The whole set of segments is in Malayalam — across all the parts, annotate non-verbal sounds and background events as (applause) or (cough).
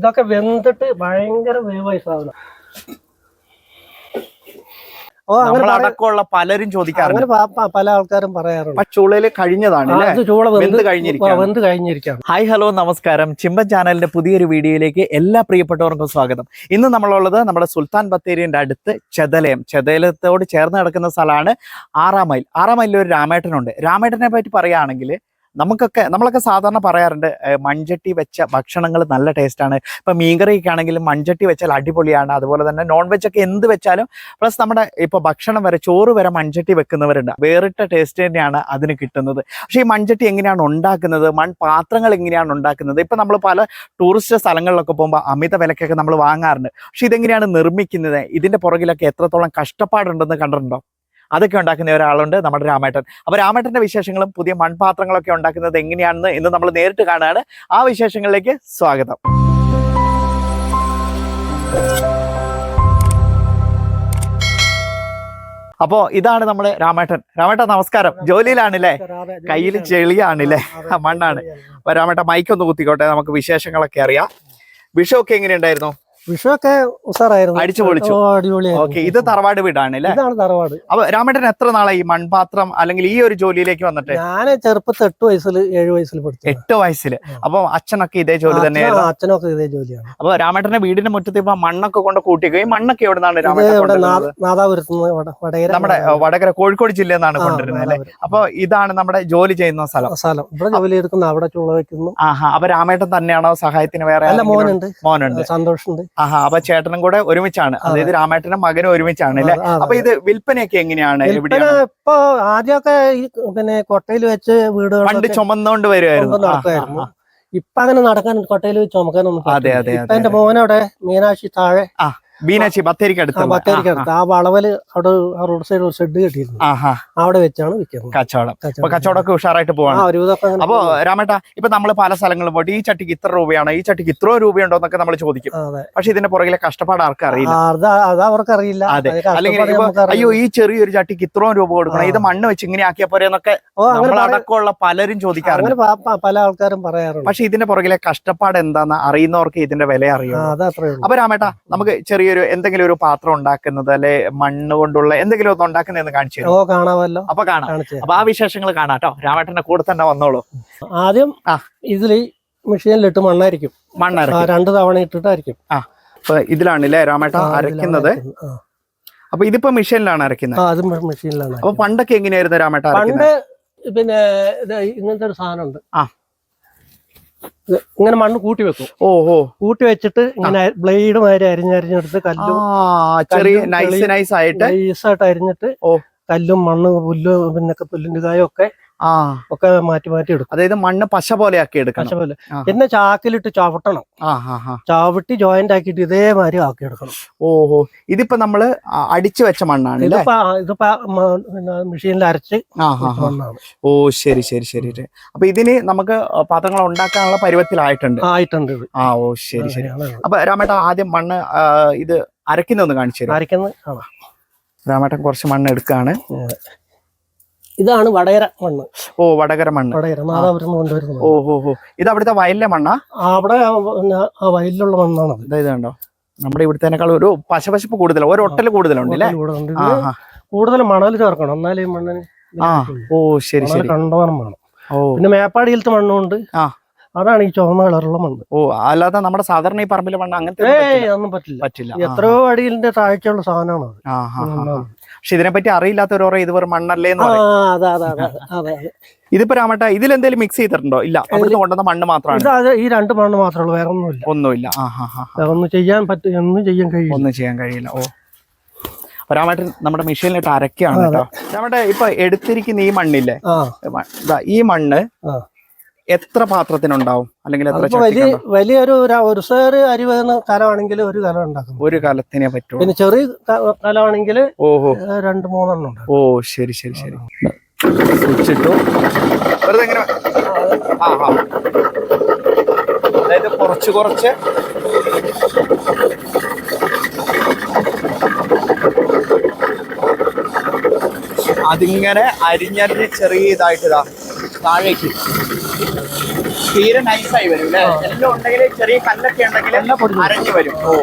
ഇതൊക്കെ വെന്തിട്ട് ഭയങ്കര വേവായി സാധനം. ഓ അങ്ങനെ പലരും ചോദിക്കാറുണ്ട്. അങ്ങനെ പ- പ- പല ആൾക്കാരും പറയാറുണ്ട്. ചുളയിൽ കഴിഞ്ഞതാണ് ആ, അല്ലേ? ഇത് ചൂള വെന്ത് വെന്ത് കഴിഞ്ഞിരിക്കുകയാണ്. വെന്ത് കഴിഞ്ഞിരിക്കുകയാണ്. ഹായ് ഹലോ നമസ്കാരം. ചിമ്പൻ ചാനലിന്റെ പുതിയൊരു വീഡിയോയിലേക്ക് എല്ലാ പ്രിയപ്പെട്ടവർക്കും സ്വാഗതം. ഇന്ന് നമ്മളുള്ളത് നമ്മുടെ സുൽത്താൻ ബത്തേരിന്റെ അടുത്ത് ചെതലയം. ചെതലയത്തോട് ചേർന്ന് കിടക്കുന്ന സ്ഥലമാണ് ആറാം മൈൽ ആറാം മൈലിൽ ഒരു രാമേട്ടനുണ്ട്. രാമേട്ടനെ പറ്റി പറയുകയാണെങ്കിൽ നമുക്കൊക്കെ നമ്മളൊക്കെ സാധാരണ പറയാറുണ്ട് മൺചട്ടി വെച്ച ഭക്ഷണങ്ങൾ നല്ല ടേസ്റ്റാണ്. ഇപ്പൊ മീൻകറിയൊക്കെ ആണെങ്കിലും മൺചട്ടി വെച്ചാൽ അടിപൊളിയാണ്. അതുപോലെ തന്നെ നോൺ വെജ് ഒക്കെ എന്ത് വെച്ചാലും പ്ലസ് നമ്മുടെ ഇപ്പൊ ഭക്ഷണം വരെ ചോറ് വരെ മൺചട്ടി വെക്കുന്നവരുണ്ട്. വേറിട്ട ടേസ്റ്റ് തന്നെയാണ് അതിന് കിട്ടുന്നത്. പക്ഷേ ഈ മൺചട്ടി എങ്ങനെയാണ് ഉണ്ടാക്കുന്നത്? മൺപാത്രങ്ങൾ എങ്ങനെയാണ് ഉണ്ടാക്കുന്നത്? ഇപ്പൊ നമ്മൾ പല ടൂറിസ്റ്റ് സ്ഥലങ്ങളിലൊക്കെ പോകുമ്പോൾ അമിത വിലക്കൊക്കെ നമ്മൾ വാങ്ങാറുണ്ട്. പക്ഷെ ഇതെങ്ങനെയാണ് നിർമ്മിക്കുന്നത്? ഇതിന്റെ പുറകിലൊക്കെ എത്രത്തോളം കഷ്ടപ്പാടുണ്ടെന്ന് കണ്ടിട്ടുണ്ടോ? അതൊക്കെ ഉണ്ടാക്കുന്ന ഒരാളുണ്ട് നമ്മുടെ രാമേട്ടൻ. അപ്പൊ രാമേട്ടന്റെ വിശേഷങ്ങളും പുതിയ മൺപാത്രങ്ങളൊക്കെ ഉണ്ടാക്കുന്നത് എങ്ങനെയാണെന്ന് ഇന്ന് നമ്മൾ നേരിട്ട് കാണുകയാണ്. ആ വിശേഷങ്ങളിലേക്ക് സ്വാഗതം. അപ്പോ ഇതാണ് നമ്മുടെ രാമേട്ടൻ. രാമേട്ടൻ നമസ്കാരം. ജോലിയിലാണല്ലേ? കയ്യിൽ ചെളിയാണല്ലേ? മണ്ണാണ്. അപ്പൊ രാമേട്ടൻ മൈക്ക് ഒന്ന് കുത്തിക്കോട്ടെ. നമുക്ക് വിശേഷങ്ങളൊക്കെ അറിയാം. വിഷമൊക്കെ എങ്ങനെയുണ്ടായിരുന്നു? വിഷുവൊക്കെ ഉസാറായിരുന്നു. അടിച്ചു പൊളിച്ചു. ഓക്കെ ഇത് തറവാട് വീടാണ് ഇതാണ് തറവാട്. അപ്പൊ രാമേട്ടൻ എത്ര നാളായി? ഈ മൺപാത്രം അല്ലെങ്കിൽ ഈ ഒരു ജോലിയിലേക്ക് വന്നിട്ട്? ഞാൻ ചെറുപ്പത്തിൽ എട്ട് വയസ്സിൽ ഏഴ് വയസ്സിൽ പഠിച്ചു എട്ട് വയസ്സിൽ അപ്പൊ അച്ഛനൊക്കെ ഇതേ ജോലി തന്നെയായിരുന്നു? അച്ഛനൊക്കെ ഇതേ ജോലിയാണ്. അപ്പൊ രാമേട്ടന്റെ വീടിന്റെ മുറ്റത്ത് ഇപ്പൊ മണ്ണൊക്കെ കൊണ്ട് കൂട്ടിക്കുക ഈ മണ്ണൊക്കെ എവിടെ നിന്നാണ് രാമേട്ടൻ നമ്മുടെ വടകര. കോഴിക്കോട് ജില്ലയിൽ നിന്നാണ് കൊണ്ടുവരുന്നത് അല്ലെ. അപ്പൊ ഇതാണ് നമ്മുടെ ജോലി ചെയ്യുന്ന സ്ഥലം. സ്ഥലം. ഇവിടെ ജോലി എടുക്കുന്നു അവിടെ ചുള വെക്കുന്നു ആഹാ അപ്പൊ രാമേട്ടൻ തന്നെയാണോ സഹായത്തിന് വേറെ മോനുണ്ട്. മോനുണ്ട്. സന്തോഷുണ്ട്. ആഹാ അപ്പൊ ചേട്ടനും കൂടെ ഒരുമിച്ചാണ്. അതായത് രാമേട്ടനും മകനും ഒരുമിച്ചാണ് അല്ലെ? അപ്പൊ ഇത് വിൽപ്പനയൊക്കെ എങ്ങനെയാണ്? ഇപ്പൊ ആദ്യമൊക്കെ പിന്നെ കൊട്ടയിൽ വെച്ച് വീട് പണ്ട് ചുമന്നോണ്ട് ചുമന്നുകൊണ്ട് വരുമായിരുന്നു ഇപ്പൊ അങ്ങനെ നടക്കാൻ കൊട്ടയിൽ ചുമക്കാനൊന്നും അതെ. അതെ, എന്റെ. മോനവിടെ മീനാക്ഷി താഴെ ആ. ബീനാച്ചി ബത്തേരിക്ക് അടുത്ത്. ബത്തേരിക്കടുത്ത് ആ വളവൽ അവിടെ റോഡ് സൈഡ് ഒരു ഷെഡ് കെട്ടിയിരുന്നു. അവിടെ വെച്ചാണ് വിൽക്കുന്നത്. കച്ചവടം. അപ്പൊ കച്ചവടം. കച്ചവടമൊക്കെ ഉഷാറായിട്ട് പോവാണ്. അപ്പൊ. രാമേട്ട ഇപ്പൊ നമ്മൾ പല സ്ഥലങ്ങളിൽ പോയിട്ട് ഈ ചട്ടിക്ക് ഇത്ര രൂപയാണ് ഈ ചട്ടിക്ക് ഇത്ര രൂപയുണ്ടോ എന്നൊക്കെ നമ്മൾ ചോദിക്കും. പക്ഷെ ഇതിന്റെ പുറകിലെ കഷ്ടപ്പാട് ആർക്കും അറിയില്ല. ആ, അത് അത് അല്ലെങ്കിൽ. അയ്യോ ഈ ചെറിയൊരു ചട്ടിക്ക് ഇത്രയും രൂപ കൊടുക്കണം. ഇത് മണ്ണ് വെച്ച് ഇങ്ങനെ ആക്കിയാൽ പോരെ എന്നൊക്കെ നമ്മളടക്കമുള്ള പലരും ചോദിക്കാറുണ്ട്. പല ആൾക്കാരും പറയാറുണ്ട്. പക്ഷെ ഇതിന്റെ പുറകിലെ കഷ്ടപ്പാട് എന്താന്ന് അറിയുന്നവർക്ക് ഇതിന്റെ വില അറിയും അപ്പൊ രാമേട്ട നമുക്ക് ചെറിയൊരു എന്തെങ്കിലും ഒരു പാത്രം ഉണ്ടാക്കുന്നത് അല്ലെ മണ്ണ് കൊണ്ടുള്ള എന്തെങ്കിലും ഒന്ന് ഉണ്ടാക്കുന്നതെന്ന് കാണിച്ചു ഓ കാണാമല്ലോ. അപ്പൊ കാണാം. അപ്പൊ ആ വിശേഷങ്ങൾ കാണാട്ടോ രാമേട്ടന്റെ കൂടെ തന്നെ വന്നോളൂ. ആദ്യം. ഇതിൽ മെഷീനിലിട്ട് മണ്ണായിരിക്കും മണ്ണായിരിക്കും രണ്ട് തവണ ഇട്ടിട്ടായിരിക്കും. ആ. അപ്പൊ ഇതിലാണ് രാമേട്ടൻ അരയ്ക്കുന്നത്. അപ്പൊ ഇതിപ്പോ മെഷീനിലാണ് അരയ്ക്കുന്നത്. അത് മെഷീനിലാണ് അപ്പൊ പണ്ടൊക്കെ എങ്ങനെയായിരുന്നു രാമേട്ട പണ്ട് പിന്നെ ഇങ്ങനത്തെ ഒരു സാധനം ഉണ്ട് ആ. ഇങ്ങനെ മണ്ണ് കൂട്ടി വെക്കും. ഓ ഓ കൂട്ടി വെച്ചിട്ട് ഇങ്ങനെ ബ്ലേഡ് മാതിരി അരിഞ്ഞരിഞ്ഞെടുത്ത് കല്ലും ചെറിയ കല്ലും നൈസ് ചെളിയും നൈസ് ആയിട്ട്. നൈസായിട്ട് അരിഞ്ഞിട്ട് ഓ. കല്ലും മണ്ണ് പുല്ലും പിന്നെ പുല്ലിന്റെ കായും ഒക്കെ ഒക്കെ മാറ്റി മാറ്റി എടുക്കും. അതായത് മണ്ണ് പശ പോലെ ആക്കി എടുക്കണം. പശ പോലെ. പിന്നെ ചാക്കിലിട്ട് ചവിട്ടണം. ചവിട്ടി ജോയിന്റ് ആക്കിയിട്ട് ഇതേമാതിരി ആക്കി എടുക്കണം ഓഹോ. ഇതിപ്പോ നമ്മൾ അടിച്ചു വെച്ച മണ്ണാണ് ഇതിപ്പോ ഇതിപ്പോ മെഷീനിൽ അരച്ച്. മണ്ണാണ്. ഓ ശരി ശരി ശരി. അപ്പൊ ഇതിന് നമുക്ക് പാത്രങ്ങൾ ഉണ്ടാക്കാനുള്ള പരുവത്തിലായിട്ടുണ്ട്. ആയിട്ടുണ്ട് ആ ഓ ശരി ശരി. അപ്പൊ രാമേട്ട ആദ്യം മണ്ണ് ഇത് അരക്കുന്ന ഒന്ന് കാണിച്ചു തരും രാമേട്ടൻ കുറച്ച് മണ്ണ് എടുക്കാണ്. ഇതാണ് വടകര മണ്ണ്. ഓ വടകര മണ്ണ്. വടകര നാദാപുരം നിന്ന് കൊണ്ടുവരുന്നത് ഓ ഹോ ഹോ ഇത് അവിടുത്തെ വയലിലെ മണ്ണാ? അവിടെ ആ വയലിലുള്ള മണ്ണാണ് ഇതാ കണ്ടോ. നമ്മുടെ ഇവിടുത്തേക്കാൾ ഒരു പശപശപ്പ് കൂടുതൽ ഒരു ഒട്ടൽ കൂടുതലുണ്ട് അല്ലേ. കൂടുതൽ മണൽ ചേർക്കണം. എന്നാലേ മണ്ണിന് ആ ഓ ശരി ശരി. കണ്ടവാനം വേണം. ഓ. പിന്നെ മേപ്പാടിയിലത്തെ മണ്ണുണ്ട് ആ. അതാണ് ഈ ചുവന്ന കളറുള്ള മണ്ണ്. ഓ അല്ലാതെ നമ്മുടെ സാധാരണ ഈ പറമ്പിലെ മണ്ണ് അങ്ങനത്തെ ഒന്നും പറ്റില്ല. പറ്റില്ല. എത്രയോ അടിയിലിന്റെ താഴ്ചയുള്ള സാധനമാണ്. പക്ഷെ ഇതിനെപ്പറ്റി അറിയില്ലാത്തവരോ ഇത് വെറും മണ്ണല്ലേ എന്ന് പറയും. ഇതിപ്പോ രാമട്ട ഇതിൽ എന്തെങ്കിലും മിക്സ് ചെയ്തിട്ടുണ്ടോ? ഇല്ല. അവിടുന്ന് കൊണ്ടുവന്ന മണ്ണ് മാത്രമാണ്. ഈ രണ്ട് മണ്ണ് മാത്രമേ ഉള്ളൂ. വേറെ ഒന്നുമില്ല. ഒന്നുമില്ല. ഒന്നും ചെയ്യാൻ പറ്റും ഒന്നും ചെയ്യാൻ കഴിയില്ല. ഒന്നും ചെയ്യാൻ കഴിയില്ല. ഓ. രാമേട്ടൻ നമ്മുടെ മെഷീനിലിട്ട് അരക്കുകയാണ് കേട്ടോ. രാമേട്ട ഇപ്പൊ എടുത്തിരിക്കുന്ന ഈ മണ്ണില്ലേ? ഈ മണ്ണ്. എത്ര പാത്രത്തിനുണ്ടാവും? അല്ലെങ്കിൽ വലിയ? വലിയൊരു ഒരു- സേറ് അരി വരുന്ന കലമാണെങ്കിൽ ഒരു കലം ഉണ്ടാക്കും. ഒരു കലത്തിനെ പറ്റും. പിന്നെ ചെറിയ കലമാണെങ്കിൽ ഓഹോ. രണ്ട് മൂന്നെണ്ണം ഉണ്ട്. ഓ ശരി ശരി ശരി. സ്വിച്ച് ഇട്ടു വെറുതെ എങ്ങനെ ആ ആ. അതായത് കുറച്ച് കുറച്ച്. അതിങ്ങനെ അരിഞ്ഞരിഞ്ഞ് ചെറിയ ഇതായിട്ട് ഇതാ താഴേക്ക്. തീരെ നൈസായി വരും അല്ലേ എല്ലാം ഉണ്ടെങ്കിൽ ചെറിയ കല്ലൊക്കെ ഉണ്ടെങ്കിൽ അരഞ്ഞു വരും. ഓ.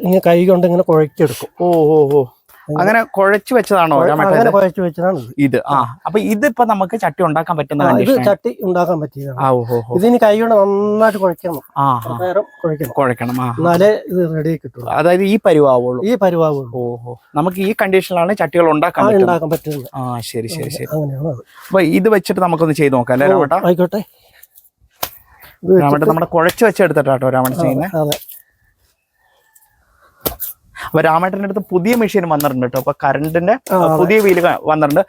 ഇങ്ങനെ കൈ കൊണ്ട് ഇങ്ങനെ കുഴച്ചെടുക്കും ഓ ഓ ഓ. അങ്ങനെ കുഴച്ചു വെച്ചതാണോ അങ്ങനെ ഇത്? കുഴച്ച് വെച്ചതാണ് ഇത്. ആ അപ്പൊ ഇതിപ്പോ നമുക്ക് ചട്ടി ഉണ്ടാക്കാൻ പറ്റുന്ന ഇത് ചട്ടി ഉണ്ടാക്കാൻ പറ്റിയതാണ്. ഇതിന് കൈ കൊണ്ട് നന്നായിട്ട് കുഴക്കണം. കുഴക്കണം. കുഴക്കണം എന്നാലേ ഇത് റെഡി കിട്ടുള്ളൂ. അതായത് ഈ പരിവാവുള്ളൂ. ഈ പരിവാകുള്ളൂ ഓഹോ. നമുക്ക് ഈ കണ്ടീഷനിലാണ് ചട്ടികൾ ഉണ്ടാക്കാൻ ഉണ്ടാക്കാൻ പറ്റുന്നത്. ആ ശരി ശരി ശരി. അങ്ങനെയാണ് അപ്പൊ ഇത് വെച്ചിട്ട് നമുക്കൊന്ന് ചെയ്ത് നോക്കാം അല്ലേ രാമേട്ട? ആയിക്കോട്ടെ. രാമേട്ട നമ്മുടെ കുഴച്ചു വെച്ചെടുത്തിട്ടാട്ടോ രാമണ ചെയ്യുന്നത് അപ്പൊ രാമേട്ടന്റെ അടുത്ത് പുതിയ മെഷീൻ വന്നിട്ടുണ്ട് കേട്ടോ. അപ്പൊ കറണ്ടിന്റെ പുതിയ വീൽ വന്നിട്ടുണ്ട്.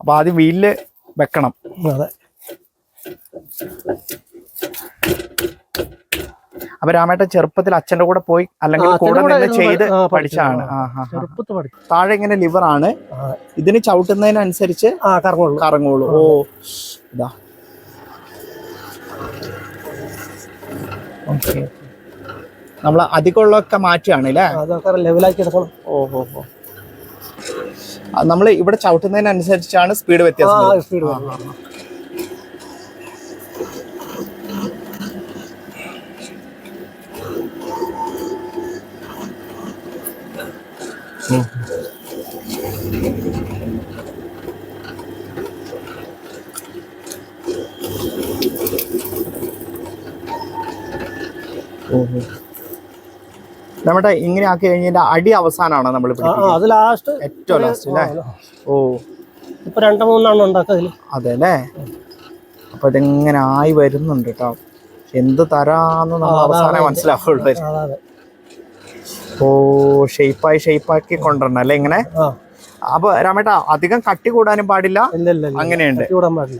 അപ്പൊ ആദ്യം വീലിൽ വെക്കണം. അതെ. അപ്പൊ രാമേട്ടൻ ചെറുപ്പത്തിൽ അച്ഛന്റെ കൂടെ പോയി അല്ലെങ്കിൽ കൂടെ നിന്ന് ചെയ്ത് പഠിച്ചാണ്. താഴെ ഇങ്ങനെ ലിവർ ആണ്. ഇതിന് ചവിട്ടുന്നതിനനുസരിച്ച് കറങ്ങുള്ളൂ. ഓ ഇതാ. ഓക്കെ. നമ്മൾ അധികമുള്ളതൊക്കെ മാറ്റുകയാണ് അല്ലേ ഓഹോ ഹോ നമ്മൾ ഇവിടെ ചവിട്ടുന്നതിനനുസരിച്ചാണ് സ്പീഡ് വ്യത്യാസം. സ്പീഡ്. ഓഹോ. നമ്മുടെ ഇങ്ങനെ ആക്കി കഴിഞ്ഞാൽ അടി അവസാനാണ് നമ്മൾ അത് ലാസ്റ്റ് ഏറ്റവും ലാസ്റ്റ് അല്ലേ ഓ. ഇപ്പൊ രണ്ടോ മൂന്നെണ്ണം ഉണ്ടാക്കുക അതെ അല്ലേ അപ്പൊ ഇതിങ്ങനെ ആയി വരുന്നുണ്ട് കേട്ടോ എന്ത് തരാന്ന് നമ്മൾ അവസാനം. മനസ്സിലാവുള്ളൂ. ഓ ഷെയ്പ്പായി ഷെയ്പ്പാക്കി കൊണ്ടുവരണം അല്ലെ ഇങ്ങനെ അപ്പൊ രാമേട്ടാ അധികം കട്ടി കൂടാനും പാടില്ല. അങ്ങനെയുണ്ട്.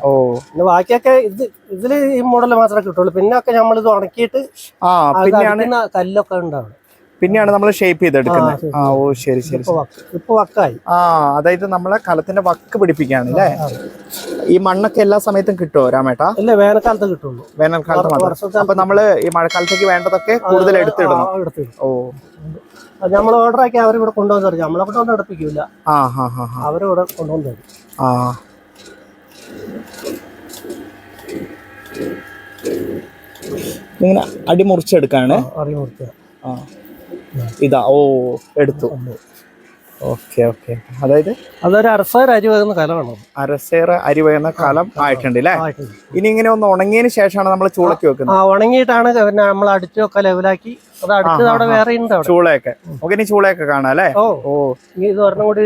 ഓ. പിന്നെ ബാക്കിയൊക്കെ ഇത് ഇതിൽ ഈ മോഡൽ മാത്രമേ കിട്ടുള്ളൂ. പിന്നെ ഒക്കെ നമ്മൾ ഇത് ഉണക്കിയിട്ട് ആ പിന്നെയാണ് കല്ലൊക്കെ ഉണ്ടാവും. പിന്നെയാണ് നമ്മൾ ഷേപ്പ് ചെയ്തെടുക്കുന്നത്. ആ, ഓ ശരി ശരി ഇപ്പൊ വക്കായി. ആ അതായത് നമ്മളെ കലത്തിന്റെ വക്ക് പിടിപ്പിക്കുകയാണ് അല്ലേ ഈ മണ്ണൊക്കെ എല്ലാ സമയത്തും കിട്ടുമോ രാമേട്ട? ഇല്ല വേനൽക്കാലത്ത് കിട്ടുള്ളൂ. വേനൽക്കാലത്ത് മാത്രം. അപ്പൊ നമ്മൾ ഈ മഴക്കാലത്തേക്ക് വേണ്ടതൊക്കെ കൂടുതൽ എടുത്തിടണം ഓ. നമ്മൾ ഓർഡർ ആക്കി അവരിവിടെ കൊണ്ടുവന്ന് തരും. നമ്മളെ കൊണ്ടൊന്നും എടുപ്പിക്കില്ല അവരിവിടെ കൊണ്ടുവന്ന് തരും. ആ. ഇങ്ങനെ അടി മുറിച്ചെടുക്കാണ്. അറിവ് കൊടുക്കുക ആ. ഇതാ ഓ എടുത്തു. Okay okay. അതായത് അതൊരു അരസേർ അരി വേകുന്ന കലമാണ്. അരസേറ അരി വേകുന്ന കാലം ആയിട്ടുണ്ട് അല്ലേ ഇനി ഇങ്ങനെ ഒന്ന് ഉണങ്ങിയതിന് ശേഷമാണ് നമ്മൾ ചൂളക്കി വെക്കുന്നത്. ആ ഉണങ്ങിയിട്ടാണ് പിന്നെ നമ്മൾ അടിച്ചൊക്കെ ലെവലാക്കി. അത് അടുത്ത് അവിടെ വേറെ ഉണ്ട് ചൂളയൊക്കെ. നമുക്ക് ഇനി ചൂളയൊക്കെ കാണാം അല്ലേ ഓ ഇത് ഒരെണ്ണം കൂടി.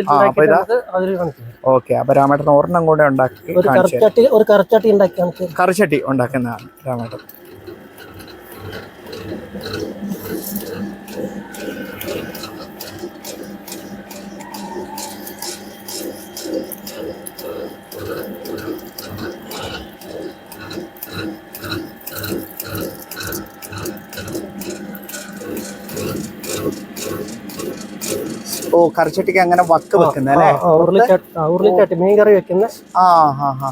ഓക്കെ അപ്പൊ രാമേട്ടൻ ഒരെണ്ണം കൂടെ ഉണ്ടാക്കി ഒരു കറിച്ചട്ടി ഒരു കറിച്ചട്ടി ഉണ്ടാക്കി. കറിച്ചട്ടി ഉണ്ടാക്കുന്നതാണ് രാമേട്ടൻ. ഓ കറിച്ചട്ടിക്ക് അങ്ങനെ വക്ക് വെക്കുന്ന അല്ലേ? ആ, ഉരുളിച്ചട്ടി ആ, ഉരുളിച്ചട്ടി മീൻ കറി വെക്കുന്ന ആ ഹാ ഹാ.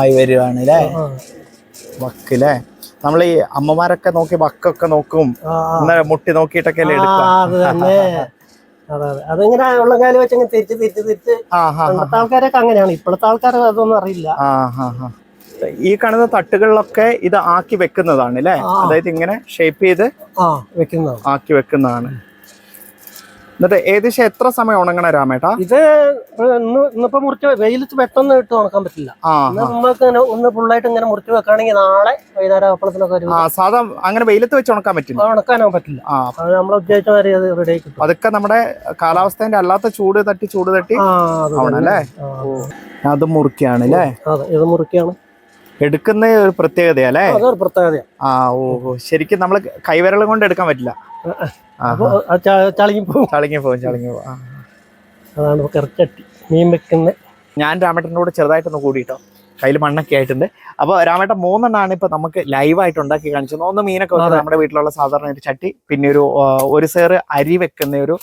ആയി വരുവാണ് അല്ലേ വക്ക് അല്ലേ നമ്മൾ ഈ അമ്മമാരൊക്കെ നോക്കി വക്കൊക്കെ നോക്കും. മുട്ടി നോക്കിയിട്ടൊക്കെ അല്ലേ ആ, എടുക്കുക. (laughs) അത് അതെ. അതെ അതിങ്ങനെ ഉള്ള കാലം വെച്ച് അങ്ങ് തിരിച്ച് തിരിച്ച് തിരിച്ച് പണ്ടത്തെ ആൾക്കാരൊക്കെ അങ്ങനെയാണ്. ഇപ്പോഴത്തെ ആൾക്കാർ അതൊന്നും അറിയില്ല. ഈ കാണുന്ന തട്ടുകളിലൊക്കെ ഇത് ആക്കി വെക്കുന്നതാണ് അല്ലേ അതായത് ഇങ്ങനെ ഷേപ്പ് ചെയ്ത് ആക്കി വെക്കുന്നതാണ്. എന്നിട്ട് ഏകദേശം എത്ര സമയം ഉണങ്ങണ രാമേട്ടാ? ഇത് ഇന്ന് ഇന്നിപ്പോ മുറിച്ച് വെയിലത്ത് പെട്ടെന്ന് ഇട്ട് ഉണക്കാൻ പറ്റില്ല. നമ്മൾക്ക് ഇങ്ങനെ ഒന്ന് ഫുള്ളായിട്ട് ഇങ്ങനെ മുറിച്ച് വെക്കുകയാണെങ്കിൽ നാളെ വൈകുന്നേരം അപ്പളത്തിനൊക്കെ ആ സാധാ അങ്ങനെ വെയിലത്ത് വെച്ച് ഉണക്കാൻ പറ്റില്ല. ഉണക്കാനോ പറ്റില്ല. നമ്മൾ ഉദ്ദേശിച്ച മാതിരി അത് റെഡി കിട്ടും. അതൊക്കെ നമ്മുടെ കാലാവസ്ഥേന്റെ അല്ലാത്ത ചൂട് തട്ടി ചൂട് തട്ടി ആവണല്ലേ അത് മുറിക്കാണ് അല്ലേ? ഇത് മുറിക്കാണ്. എടുക്കുന്ന ഒരു പ്രത്യേകതയല്ലേ അതൊരു പ്രത്യേകതയാണ് ആ ഓ. ശരിക്കും നമ്മൾ കൈവിരലും കൊണ്ട് എടുക്കാൻ പറ്റില്ല. ആ, അപ്പൊ അത് ച- ചളുങ്ങി പോകും ചളിങ്ങി പോകും ചളിങ്ങി പോകും ആ. അതാണ് കറിച്ചട്ടി മീൻ വെക്കുന്ന. ഞാൻ രാമേട്ടന്റെ കൂടെ ചെറുതായിട്ടൊന്ന് കൂടിയിട്ടോ. കയ്യിൽ മണ്ണൊക്കെ ആയിട്ടുണ്ട്. അപ്പോൾ രാമേട്ട മൂന്നെണ്ണമാണ് ഇപ്പൊ നമുക്ക് ലൈവായിട്ട് ഉണ്ടാക്കി കാണിച്ചത്. ഒന്ന് മീനൊക്കെ വന്നത് നമ്മുടെ വീട്ടിലുള്ള സാധാരണ ഒരു ചട്ടി പിന്നെ ഒരു ഒരു സേറ് അരി വെക്കുന്ന ഒരു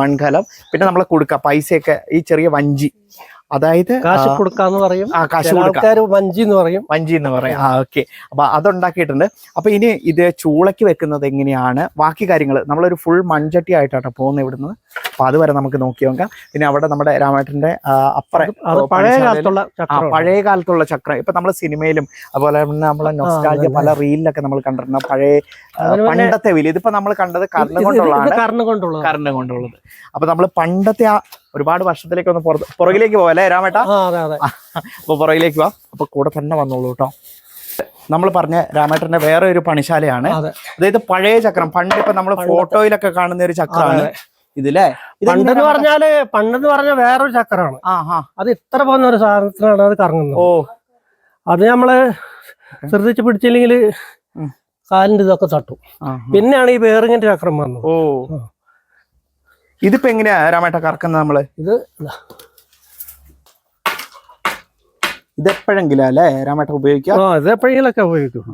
മൺകലം പിന്നെ നമ്മളെ കൊടുക്കുക പൈസയൊക്കെ ഈ ചെറിയ വഞ്ചി. അതായത് കാശ് കൊടുക്കാന്ന് പറയും. ആ കാശ് ആൾക്കാർ വഞ്ചി എന്ന് പറയും. വഞ്ചി എന്ന് പറയും. ആ ഓക്കെ. അപ്പൊ അതുണ്ടാക്കിയിട്ടുണ്ട്. അപ്പൊ ഇനി ഇത് ചൂളയ്ക്ക് വെക്കുന്നത് എങ്ങനെയാണ്? ബാക്കി കാര്യങ്ങൾ നമ്മളൊരു ഫുൾ മൺചട്ടി ആയിട്ടാണ് പോകുന്നത് ഇവിടുന്ന്. അപ്പൊ അതുവരെ നമുക്ക് നോക്കി നോക്കാം. പിന്നെ അവിടെ നമ്മുടെ രാമേട്ടന്റെ അപ്പറെ പഴയ കാലത്തുള്ള പഴയ കാലത്തുള്ള ചക്രം. ഇപ്പൊ നമ്മൾ സിനിമയിലും അതുപോലെ തന്നെ നമ്മളെ നൊസ്റ്റാൾജിയ പല റീലിലൊക്കെ നമ്മൾ കണ്ടിരുന്ന പഴയ പണ്ടത്തെ വില. ഇതിപ്പോ നമ്മൾ കണ്ടത് കർണ കൊണ്ടുള്ളതാണ്. കർണ കൊണ്ടുള്ള കർണ കൊണ്ടുള്ളത്. അപ്പൊ നമ്മൾ പണ്ടത്തെ ആ ഒരുപാട് വർഷത്തിലേക്ക് ഒന്ന് പുറത്ത് പുറകിലേക്ക് പോകാം അല്ലേ രാമേട്ട? ആ അതെ അതെ. അപ്പൊ പുറകിലേക്ക് വാ. അപ്പൊ കൂടെ തന്നെ വന്നോളൂ കേട്ടോ. നമ്മൾ പറഞ്ഞ രാമേട്ടന്റെ വേറെ ഒരു പണിശാലയാണ് അതായത് പഴയ ചക്രം. പണ്ട് ഇപ്പൊ നമ്മൾ ഫോട്ടോയിലൊക്കെ കാണുന്ന ഒരു ചക്രമാണ്. ഇതില്ലേ പണ്ടെന്ന് പറഞ്ഞാൽ പണ്ടെന്ന് പറഞ്ഞ വേറൊരു ചക്രമാണ്. അത് ഇത്ര പോകുന്ന ഒരു സാധനത്തിനാണ് അത് കറങ്ങുന്നത്. ഓ. അത് നമ്മൾ ശ്രദ്ധിച്ച് പിടിച്ചില്ലെങ്കിൽ. കാലിന്റെ ഇതൊക്കെ തട്ടും. പിന്നെയാണ് ഈ ബേറിങ്ങിന്റെ ചക്രം വന്നത്. ഓ. ഇതിപ്പോ എങ്ങനെയാ രാമേട്ട കറക്കുന്നത് നമ്മൾ? ഇത് ഇതെപ്പോഴെങ്കിലും അല്ലേ രാമേട്ട ഉപയോഗിക്കാം? ആ ഇത് എപ്പോഴെങ്കിലൊക്കെ ഉപയോഗിക്കും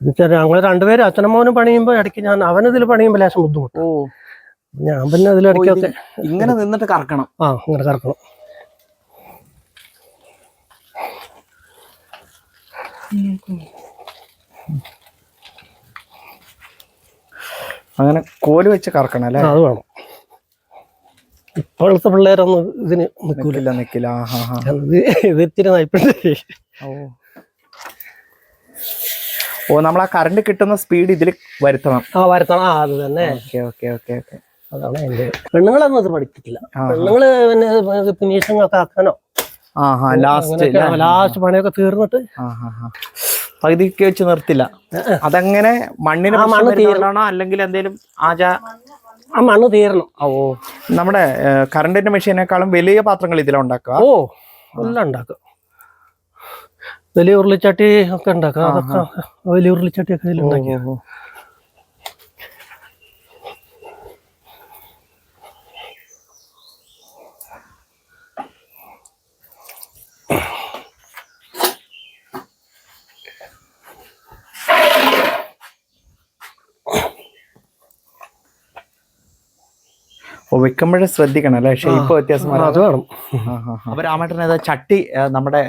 എന്നുവെച്ചാൽ ഞങ്ങൾ രണ്ടുപേരും അച്ഛനും മോനും പണിയുമ്പോൾ ഇടയ്ക്ക് ഞാൻ അവനിതിൽ പണിയുമ്പോൾ ലേശം ബുദ്ധിമുട്ട്. ഞാൻ പിന്നെ അതിൽ ഇടയ്ക്കൊക്കെ ഇങ്ങനെ നിന്നിട്ട് കറക്കണം. ആ ഇങ്ങനെ കറക്കണം. അങ്ങനെ കോൽ വെച്ച് കറക്കണം അല്ലേ? അത് വേണം. ഇപ്പോഴത്തെ പിള്ളേരൊന്നും ഇതിന് ഹാ ഹാ ഇത് ഇത് ഇത്തിരി നയിപ്പുണ്ട് ഓ. ഓ നമ്മൾ ആ കറണ്ട് കിട്ടുന്ന സ്പീഡ് ഇതിൽ വരുത്തണം. ആ വരുത്തണം. ആ അത് തന്നെ. Okay okay okay okay. അതാണ് അതിന്റെ പെണ്ണുങ്ങളൊന്നും ഇത് പഠിച്ചിട്ടില്ല. പെണ്ണുങ്ങൾ പിന്നെ ഫിനിഷിംഗ് ഒക്കെ ആക്കാനോ? ആഹാ ലാസ്റ്റ് ലാസ്റ്റ് പണിയൊക്കെ തീർന്നിട്ട്? പകുതിക്ക് വെച്ച് നിർത്തില്ല. അതങ്ങനെ മണ്ണിന് മണ്ണ് തീരണോ അല്ലെങ്കിൽ എന്തെങ്കിലും ആചാ ആ മണ്ണ് തീരണം ഓ നമ്മുടെ കറണ്ടിന്റെ മെഷീനേക്കാളും വലിയ പാത്രങ്ങൾ ഇതിലുണ്ടാക്കുക. ഉണ്ടാക്കുക ഓ എല്ലാം ഉണ്ടാക്കും വലിയ ഉരുളിച്ചട്ടി ഒക്കെ ഉണ്ടാക്കാം. അതൊക്കെ വലിയ ഉരുളിച്ചട്ടി ഒക്കെ വെക്കുമ്പോഴേ ശ്രദ്ധിക്കണം അല്ലെ? ഷേപ്പ് വ്യത്യാസം അത് വേണം. അപ്പൊ രാമേട്ടൻ ഏതാ ചട്ടി നമ്മുടെ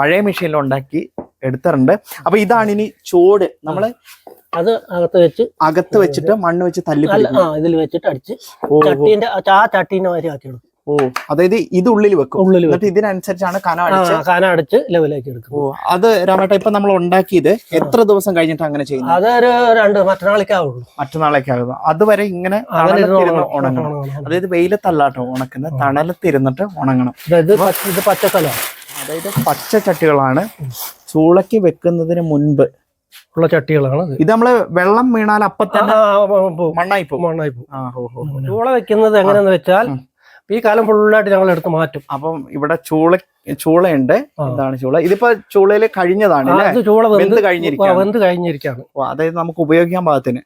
പഴയ മെഷീനിൽ ഉണ്ടാക്കി എടുത്തിട്ടുണ്ട്. അപ്പൊ ഇതാണ് ഇനി ചോട്. നമ്മൾ അത് അകത്ത് വെച്ച് അകത്ത് വെച്ചിട്ട് മണ്ണ് വെച്ച് തല്ലി ഇതിൽ വെച്ചിട്ട് അടിച്ച് ചട്ടിന്റെ ആ ചട്ടീന്റെ മാതിരി ആക്കി എടുക്കും ഓ അതായത് ഇത് ഉള്ളിൽ വെക്കും. ഉള്ളിൽ എന്നിട്ട് ഇതിനനുസരിച്ചാണ് കന അടിച്ച് കാന അടിച്ച് ലെവലാക്കി എടുക്കും. ഓ അത് രാമേട്ട ഇപ്പൊ നമ്മൾ ഉണ്ടാക്കിയത് എത്ര ദിവസം കഴിഞ്ഞിട്ട് അങ്ങനെ ചെയ്യുന്നത്? അതൊരു രണ്ട് മറ്റന്നാളേക്കാവുള്ളൂ. മറ്റന്നാളേക്കാവുള്ളൂ അതുവരെ ഇങ്ങനെ തണലത്തിരുന്ന് ഉണങ്ങണം. അതായത് വെയിലത്തല്ലാട്ടോ ഉണക്കുന്നത് തണലത്തിരുന്നിട്ട് ഉണങ്ങണം. ഇത് പച്ച- ഇത് പച്ചക്കലാണ് അതായത് പച്ച ചട്ടികളാണ് ചൂളയ്ക്ക് വെക്കുന്നതിന് മുൻപ്. ഉള്ള ചട്ടികളാണ് ഇത്. നമ്മൾ വെള്ളം വീണാൽ അപ്പൊ തന്നെ. മണ്ണായി പോകും. മണ്ണായി പോകും. ചൂള വെക്കുന്നത് എങ്ങനെയാന്ന് വെച്ചാൽ. ഈ കാലം ഫുള്ളായിട്ട് ഞങ്ങൾ എടുത്ത് മാറ്റും. അപ്പം ഇവിടെ ചൂള ചൂളയുണ്ട്. എന്താണ് ചൂള? ഇതിപ്പോ ചൂളയിൽ കഴിഞ്ഞതാണ് ചൂള വെന്ത് കഴിഞ്ഞിരിക്കുകയാണ്. വെന്ത് കഴിഞ്ഞിരിക്കാണ്. അതായത് നമുക്ക് ഉപയോഗിക്കാൻ പാകത്തിന്.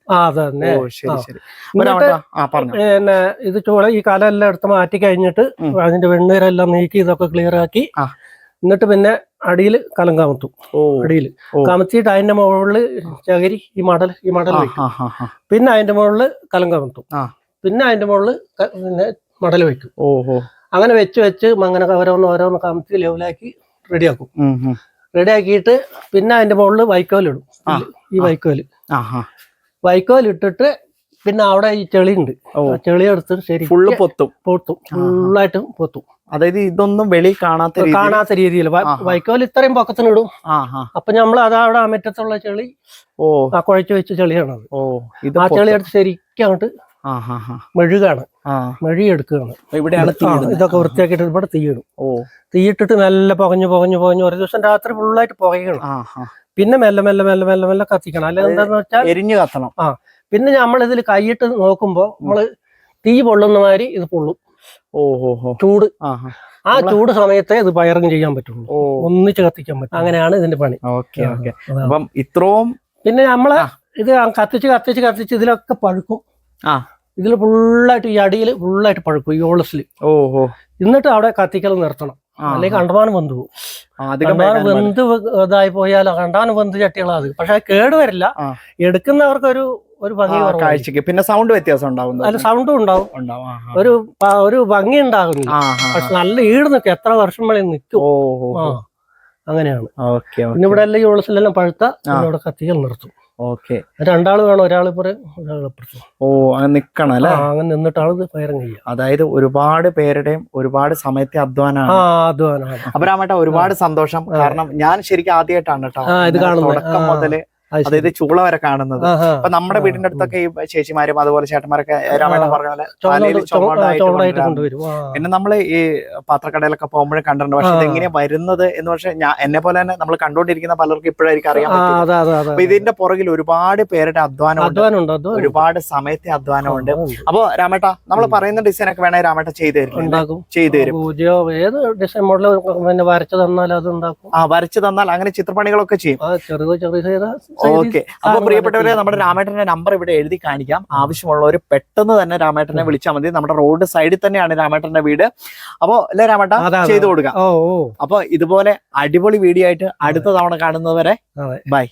പിന്നെ ഇത് ചൂള ഈ കാലം എല്ലാം എടുത്ത് മാറ്റി കഴിഞ്ഞിട്ട് അതിന്റെ വെണ്ണീരെല്ലാം നീക്കി ഇതൊക്കെ ക്ലിയർ ആക്കി എന്നിട്ട് പിന്നെ അടിയിൽ കലം കമത്തും. ഓ അടിയിൽ. കമത്തിയിട്ട് അതിന്റെ മുകളിൽ ചകരി ഈ മടൽ ഈ മടൽ. പിന്നെ അതിന്റെ മുകളിൽ കലം കമത്തും. പിന്നെ അതിന്റെ മുകളിൽ പിന്നെ മടൽ വെക്കും. ഓഹോ. അങ്ങനെ വെച്ച് വെച്ച് അങ്ങനെ ഓരോന്ന് ഓരോന്ന് കമത്തി ലെവലാക്കി റെഡിയാക്കും. റെഡിയാക്കിയിട്ട് പിന്നെ അതിന്റെ മുകളിൽ വൈക്കോലിടും. ഇടും ഈ വൈക്കോൽ. വൈക്കോൽ ഇട്ടിട്ട് പിന്നെ അവിടെ ഈ ചെളി ഉണ്ട് ആ ചെളി എടുത്ത് ശരി ഫുള്ള് പൊത്തും. പൊത്തും. ഫുള്ളായിട്ട് പൊത്തും. അതായത് ഇതൊന്നും വെളി കാണാത്ത കാണാത്ത രീതിയിൽ വൈക്കോൽ ഇത്രയും പൊക്കത്തിനിടും അപ്പൊ നമ്മൾ അത് അവിടെ അമറ്റത്തുള്ള ചെളി ഓ. ആ കുഴച്ചു വെച്ച ചെളിയാണത്. ഓ. ഇത് ആ ചെളി എടുത്ത് ശരിക്കും അങ്ങോട്ട് മെഴുകാണ്. മെഴുകി എടുക്കുകയാണ് ഇവിടെയാണ് ഇതൊക്കെ വൃത്തിയാക്കിയിട്ട് ഇവിടെ തീയിടും. ഓ. തീയിട്ടിട്ട് മെല്ലെ പുകഞ്ഞു പുകഞ്ഞു പുകഞ്ഞു ഒരു ദിവസം രാത്രി ഫുള്ളായിട്ട് പുകയണം പിന്നെ മെല്ലെ മെല്ലെ മെല്ലെ മെല്ലെ മെല്ലെ കത്തിക്കണം. അല്ലെങ്കിൽ എന്താന്ന് വെച്ചാൽ എരിഞ്ഞു കത്തണം. ആ. പിന്നെ നമ്മൾ ഇതിൽ കൈയിട്ട് നോക്കുമ്പോ നമ്മൾ തീ പൊള്ളുന്ന മാതിരി ഇത് പൊള്ളും. ഓ ഹോ ഹോ. ചൂട്. ആ ചൂട് സമയത്തെ ഇത് ഫയറിങ് ചെയ്യാൻ പറ്റുള്ളൂ. ഒന്നിച്ച് കത്തിക്കാൻ പറ്റും. അങ്ങനെയാണ് ഇതിന്റെ പണി. Okay okay. അപ്പം ഇത്രയും പിന്നെ നമ്മൾ ഇത് കത്തിച്ച് കത്തിച്ച് കത്തിച്ച് ഇതിലൊക്കെ പഴുക്കും. ആ. ഇതിൽ ഫുള്ളായിട്ട് ഈ അടിയിൽ ഫുള്ളായിട്ട് പഴുക്കും ഈ ഓളസിൽ ഓഹോ. എന്നിട്ട് അവിടെ കത്തിക്കൽ നിർത്തണം. അല്ലെങ്കിൽ കണ്ടമാനം വെന്ത് പോകും. കണ്ടമാനം. വെന്ത് ഇതായി പോയാൽ കണ്ടമാനം വെന്ത് ചട്ടികളാ അത്. പക്ഷെ അത് കേട് വരില്ല. എടുക്കുന്നവർക്കൊരു എടുക്കുന്നവർക്ക് ഒരു ഭംഗി കാഴ്ചക്ക് പിന്നെ സൗണ്ട് വ്യത്യാസം ഉണ്ടാവും അല്ല സൗണ്ടും ഉണ്ടാവും. ഒരു ഒരു ഭംഗി ഉണ്ടാകുന്നില്ല. ആ, പക്ഷെ നല്ല ഈട് നിൽക്കും എത്ര വർഷം വേണേ നിൽക്കും അങ്ങനെയാണ്. പിന്നെ ഇവിടെ എല്ലാം ഈ ഉളസിലെല്ലാം പഴുത്ത. ഇവിടെ കത്തികൾ നിർത്തും. ഓക്കെ. രണ്ടാൾ വേണം ഒരാൾ ഇപ്പുറം ഓ അങ്ങനെ നിക്കണം അല്ലെ? അങ്ങനെ നിന്നിട്ടാണ് ഫയറിങ് ചെയ്യുക അതായത് ഒരുപാട് പേരുടെയും ഒരുപാട് സമയത്തെ അധ്വാനാണ്. അധ്വാനാണ്. അധ്വാനം അപ്പൊ ഒരുപാട് സന്തോഷം. കാരണം ഞാൻ ശരിക്കും ആദ്യമായിട്ടാണ് കേട്ടോ ആ, ഇത് ഇങ്ങനെ കാണുന്നത്. തുടക്കം മുതൽ. അതായത് ചൂള വരെ കാണുന്നത്. അപ്പൊ നമ്മുടെ വീടിന്റെ അടുത്തൊക്കെ ഈ ചേച്ചിമാരും അതുപോലെ ചേട്ടന്മാരൊക്കെ രാമേട്ടൻ ആ. പറഞ്ഞ പോലെ തലയിൽ ചുമടായിട്ട് കൊണ്ടുവരും. പിന്നെ നമ്മൾ ഈ പാത്രക്കടയിലൊക്കെ പോകുമ്പോഴും കണ്ടിട്ടുണ്ട്. പക്ഷെ ഇതെങ്ങനെ ഇതെങ്ങനെയാ വരുന്നത് എന്ന് പക്ഷെ ഞാൻ എന്നെ പോലെ തന്നെ നമ്മൾ കണ്ടുകൊണ്ടിരിക്കുന്ന പലർക്കും ഇപ്പോഴായിരിക്കും അറിയാം അപ്പൊ ഇതിന്റെ പുറകിൽ ഒരുപാട് പേരുടെ അധ്വാനം ഒരുപാട് സമയത്തെ അധ്വാനമുണ്ട് ഉണ്ട്. അപ്പൊ രാമേട്ട നമ്മൾ പറയുന്ന ഡിസൈൻ ഒക്കെ വേണേ രാമേട്ട ചെയ്തു തരും ചെയ്തു തരും. ഏത് ഡിസൈൻ മോഡൽ പിന്നെ വരച്ചു തന്നാൽ അത് ഉണ്ടാക്കും. ആ വരച്ചു തന്നാൽ അങ്ങനെ ചിത്രപ്പണികളൊക്കെ ചെയ്യും. ചെറിയ ഓക്കെ അപ്പൊ പ്രിയപ്പെട്ടവരെ നമ്മുടെ രാമേട്ടന്റെ നമ്പർ ഇവിടെ എഴുതി കാണിക്കാം. ആവശ്യമുള്ളവർ പെട്ടെന്ന് തന്നെ രാമേട്ടനെ വിളിച്ചാൽ മതി. നമ്മുടെ റോഡ് സൈഡിൽ തന്നെയാണ് രാമേട്ടന്റെ വീട്. അപ്പോ അല്ലെ രാമേട്ട. ചെയ്തു കൊടുക്കാം. അപ്പൊ ഇതുപോലെ അടിപൊളി വീഡിയോ ആയിട്ട് അടുത്ത തവണ കാണുന്നവരെ ബൈ